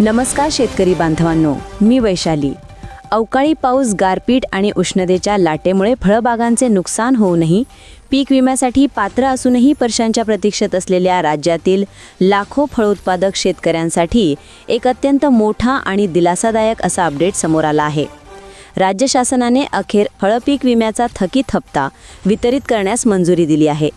नमस्कार शेतकरी बांधवांनो मी वैशाली. अवकाळी पाऊस गारपीट आणि उष्णतेच्या लाटेमुळे फळबागांचे नुकसान होऊनही पीक विम्यासाठी पात्र असूनही वर्षांच्या प्रतीक्षेत असलेल्या राज्यातील लाखो फळउत्पादक शेतकऱ्यांसाठी एक अत्यंत मोठा आणि दिलासादायक असा अपडेट समोर आला आहे. राज्य शासनाने अखेर फळपीक विम्याचा थकीत हप्ता वितरित करण्यास मंजुरी दिली आहे.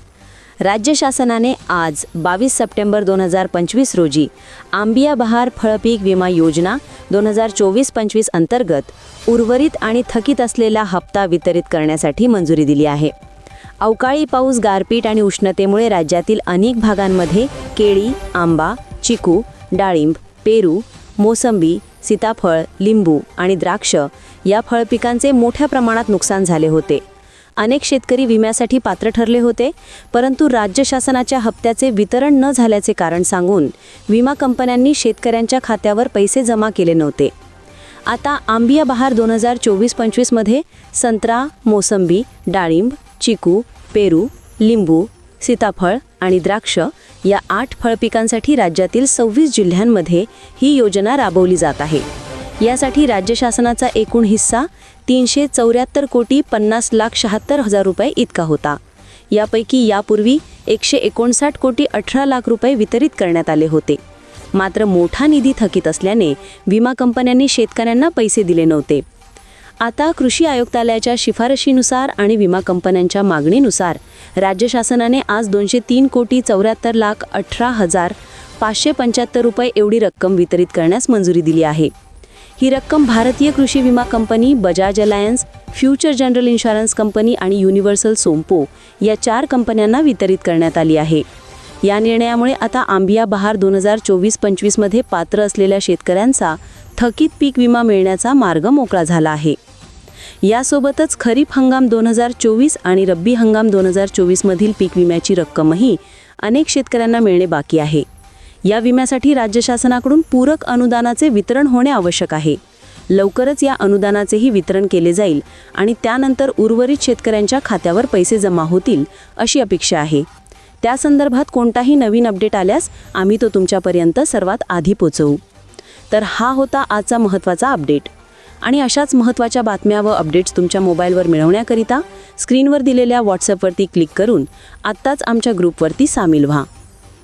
राज्य शासनाने आज बावीस सप्टेंबर दोन हजार पंचवीस रोजी आंबिया बहार फळपीक विमा योजना दोन हजार चोवीस पंचवीस अंतर्गत उर्वरित आणि थकीत असलेला हप्ता वितरित करण्यासाठी मंजुरी दिली आहे. अवकाळी पाऊस गारपीट आणि उष्णतेमुळे राज्यातील अनेक भागांमध्ये केळी आंबा चिकू डाळिंब पेरू मोसंबी सीताफळ लिंबू आणि द्राक्ष या फळपिकांचे मोठ्या प्रमाणात नुकसान झाले होते. अनेक शेतकरी विम्यासाठी पात्र ठरले होते परंतु राज्य शासनाच्या हप्त्याचे वितरण न झाल्याचे कारण सांगून विमा कंपन्यांनी शेतकऱ्यांच्या खात्यावर पैसे जमा केले नव्हते. आता आंबिया बहार दोन हजार चोवीस पंचवीसमध्ये संत्रा मोसंबी डाळिंब चिकू पेरू लिंबू सीताफळ आणि द्राक्ष या आठ फळपिकांसाठी राज्यातील सव्वीस जिल्ह्यांमध्ये ही योजना राबवली जात आहे. यासाठी राज्य शासनाचा एकूण हिस्सा तीनशे चौऱ्याहत्तर कोटी पन्नास लाख शहात्तर हजार रुपये इतका होता. यापैकी यापूर्वी एकशे एकोणसाठ कोटी अठरा लाख रुपये वितरित करण्यात आले होते. मात्र मोठा निधी थकीत असल्याने विमा कंपन्यांनी शेतकऱ्यांना पैसे दिले नव्हते. आता कृषी आयुक्तालयाच्या शिफारशीनुसार आणि विमा कंपन्यांच्या मागणीनुसार राज्य शासनाने आज दोनशे तीन कोटी चौऱ्याहत्तर लाख अठरा हजार पाचशे पंच्याहत्तर रुपये एवढी रक्कम वितरित करण्यास मंजुरी दिली आहे. ही रक्कम भारतीय कृषी विमा company Bajaj Allianz future general insurance company आणि युनिव्हर्सल सोम्पो या चार कंपन्यांना वितरित करण्यात आली आहे. या निर्णयामुळे आता आंबिया बहार दोन हजार चोवीस पंचवीसमध्ये पात्र असलेल्या शेतकऱ्यांचा थकीत पीक विमा मिळण्याचा मार्ग मोकळा झाला आहे. यासोबतच खरीप हंगाम दोन हजार चोवीस आणि रब्बी हंगाम दोन हजार चोवीसमधील पीक विम्याची रक्कमही अनेक शेतकऱ्यांना मिळणे बाकी आहे. या विम्यासाठी राज्य शासनाकडून पूरक अनुदानाचे वितरण होणे आवश्यक आहे. लवकरच या अनुदानाचेही वितरण केले जाईल आणि त्यानंतर उर्वरित शेतकऱ्यांच्या खात्यावर पैसे जमा होतील अशी अपेक्षा आहे. त्या संदर्भात कोणताही नवीन अपडेट आल्यास आम्ही तो तुमच्यापर्यंत सर्वात आधी पोचवू. तर हा होता आजचा महत्त्वाचा अपडेट. आणि अशाच महत्त्वाच्या बातम्या व अपडेट्स तुमच्या मोबाईलवर मिळवण्याकरिता स्क्रीनवर दिलेल्या व्हॉट्सअपवरती क्लिक करून आत्ताच आमच्या ग्रुपवरती सामील व्हा.